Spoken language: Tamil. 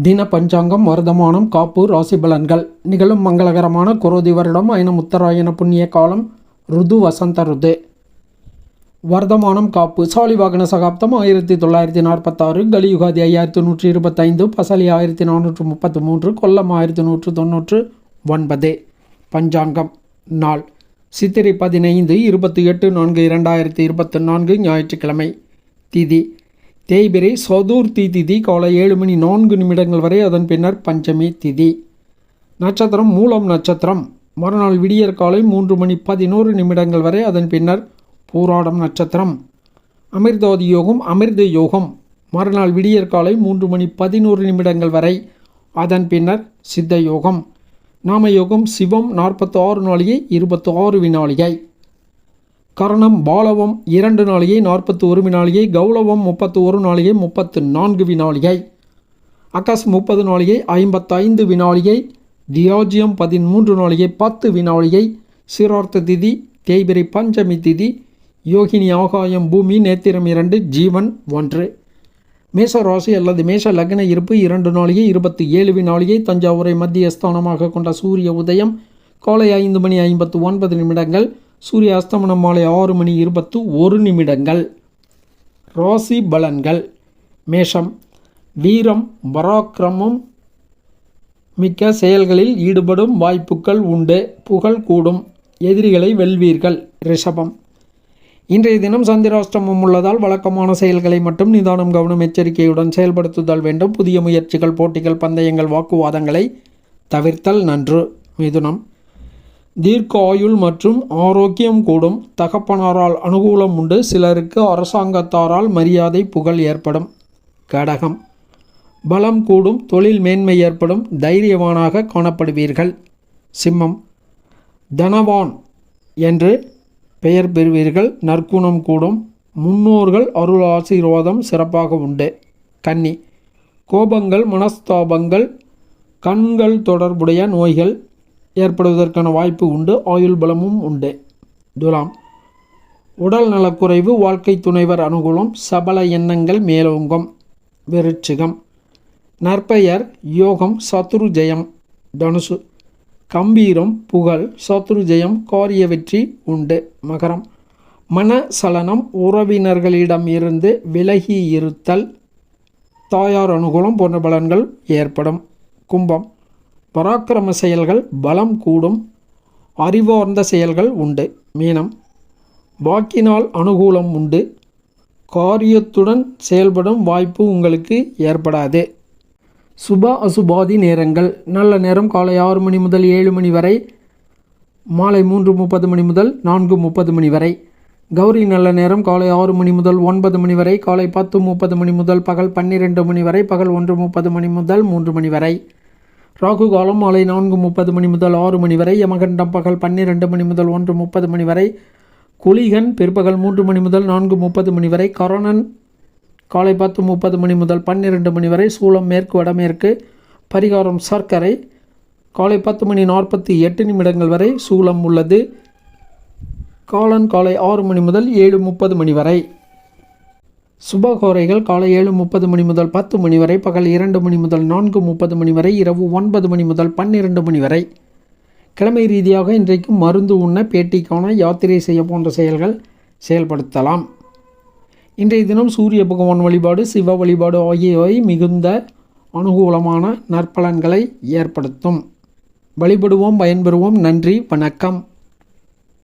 தின பஞ்சாங்கம் வருதமானம் காப்பு ராசி பலன்கள். நிகழும் மங்களகரமான குரோதி வருடம் ஐனம் உத்தராயண புண்ணிய காலம் ருது வசந்த ருது. வர்தமானம் காப்பு சாலி வாகன சகாப்தம் ஆயிரத்தி தொள்ளாயிரத்தி நாற்பத்தாறு கலியுகாதி ஐயாயிரத்தி நூற்றி இருபத்தைந்து பசலி ஆயிரத்தி நானூற்று முப்பத்து மூன்று கொல்லம் ஆயிரத்தி நூற்று தொண்ணூற்று ஒன்பது. பஞ்சாங்கம் நாள். சித்திரை பதினைந்து இருபத்தி எட்டு நான்கு இரண்டாயிரத்தி இருபத்தி நான்கு ஞாயிற்றுக்கிழமை. திதி தேய்பிரை சதுர்த்தி திதி காலை ஏழு மணி நான்கு நிமிடங்கள் வரை அதன் பின்னர் பஞ்சமி திதி. நட்சத்திரம் மூலம் நட்சத்திரம். மறுநாள் விடியற் காலை மூன்று மணி பதினோரு நிமிடங்கள் வரை அதன் பின்னர் பூராடம் நட்சத்திரம். அமிர்தோதி யோகம் அமிர்த யோகம். மறுநாள் விடியற் காலை மூன்று மணி பதினோரு நிமிடங்கள் வரை அதன் பின்னர் சித்த யோகம். நாம யோகம் சிவம் நாற்பத்தி ஆறு நாளிகை இருபத்தி ஆறு வினாளிகை. கரணம் பாலவம் இரண்டு நாளிகை நாற்பத்தி ஒரு வினாளிகை கௌளவம் முப்பத்து ஒரு நாளிகை முப்பத்து நான்கு வினாளிகை அகஸ் முப்பது நாளிகை ஐம்பத்தைந்து வினாளிகை தியாஜியம் பதிமூன்று நாளிகை பத்து வினாளிகை சிரார்த்த திதி தேய்பிரை பஞ்சமி திதி யோகினி ஆகாயம் பூமி நேத்திரம் இரண்டு ஜீவன் ஒன்று. மேச ராசி அல்லது மேஷ லக்ன இருப்பு இரண்டு நாளிகை இருபத்தி ஏழு வினாளிகை தஞ்சாவூரை மத்திய ஸ்தானமாக கொண்ட சூரிய உதயம் காலை ஐந்து மணி ஐம்பத்து ஒன்பது நிமிடங்கள் சூரிய அஸ்தமனம் மாலை ஆறு மணி இருபத்து ஒரு நிமிடங்கள். ராசி பலன்கள். மேஷம். வீரம் பராக்கிரமம் மிக்க செயல்களில் ஈடுபடும் வாய்ப்புகள் உண்டு. புகழ் கூடும். எதிரிகளை வெல்வீர்கள். ரிஷபம். இன்றைய தினம் சந்திராஷ்டமம் உள்ளதால் வழக்கமான செயல்களை மட்டும் நிதானம் கவனம் எச்சரிக்கையுடன் செயல்படுத்துதல் வேண்டும். புதிய முயற்சிகள் போட்டிகள் பந்தயங்கள் வாக்குவாதங்களை தவிர்த்தல் நன்று. மிதுனம். தீர்க்க ஆயுள் மற்றும் ஆரோக்கியம் கூடும் தகப்பனாரால் அனுகூலம் உண்டு. சிலருக்கு அரசாங்கத்தாரால் மரியாதை புகழ் ஏற்படும். கடகம். பலம் கூடும் தொழில் மேன்மை ஏற்படும் தைரியவானாக காணப்படுவீர்கள். சிம்மம். தனவான் என்று பெயர் பெறுவீர்கள். நற்குணம் கூடும். முன்னோர்கள் அருள் ஆசீர்வாதம் சிறப்பாக உண்டு. கன்னி. கோபங்கள் மனஸ்தாபங்கள் கண்கள் தொடர்புடைய நோய்கள் ஏற்படுவதற்கான வாய்ப்பு உண்டு ஆயுள் பலமும் உண்டு. துலாம். உடல் நலக்குறைவு வாழ்க்கை துணைவர் அனுகூலம் சபல எண்ணங்கள் மேலோங்கும். விருட்சிகம் நற்பெயர் யோகம் சத்ரு ஜெயம். தனுசு. கம்பீரம் புகழ் சத்ரு ஜெயம் காரிய வெற்றி உண்டு. மகரம். மனசலனம் உறவினர்களிடம் இருந்து விலகி இருத்தல். தாயார் அனுகூலம் போன்ற பலன்கள் ஏற்படும். கும்பம். பராக்கிரம செயல்கள் பலம் கூடும். அறிவார்ந்த செயல்கள் உண்டு. மீனம் வாக்கினால் அனுகூலம் உண்டு. காரியத்துடன் செயல்படும் வாய்ப்பு உங்களுக்கு ஏற்படாது. சுப அசுபாதி நேரங்கள். நல்ல நேரம் காலை ஆறு மணி முதல் ஏழு மணி வரை மாலை மூன்று முப்பது மணி முதல் நான்கு முப்பது மணி வரை. கௌரி நல்ல நேரம் காலை ஆறு மணி முதல் ஒன்பது மணி வரை காலை பத்து முப்பது மணி முதல் பகல் பன்னிரெண்டு மணி வரை பகல் ஒன்று முப்பது மணி முதல் மூன்று மணி வரை. ராகு காலம் மாலை நான்கு முப்பது மணி முதல் ஆறு மணி வரை யமகண்டம் பகல் பன்னிரெண்டு மணி முதல் ஒன்று முப்பது மணி வரை குளிகன் பிற்பகல் மூன்று மணி முதல் நான்கு முப்பது மணி வரை கரணன் காலை பத்து முப்பது மணி முதல் பன்னிரெண்டு மணி வரை சூளம் மேற்கு வடமேற்கு பரிகாரம் சர்க்கரை காலை பத்து மணி நாற்பத்தி எட்டு நிமிடங்கள் வரை சூளம் உள்ளது. காலன் காலை ஆறு மணி முதல் ஏழு முப்பது மணி வரை. சுபகோரைகள் காலை ஏழு முப்பது மணி முதல் பத்து மணி வரை பகல் இரண்டு மணி முதல் நான்கு முப்பது மணி வரை இரவு ஒன்பது மணி முதல் பன்னிரண்டு மணி வரை. கிழமை ரீதியாக இன்றைக்கு மருந்து உண்ண பேட்டிக்கான யாத்திரை செய்ய போன்ற செயல்கள் செயல்படுத்தலாம். இன்றைய தினம் சூரிய பகவான் வழிபாடு சிவ வழிபாடு ஆகியவை மிகுந்த அனுகூலமான நற்பலன்களை ஏற்படுத்தும். வழிபடுவோம் பயன்பெறுவோம். நன்றி வணக்கம்.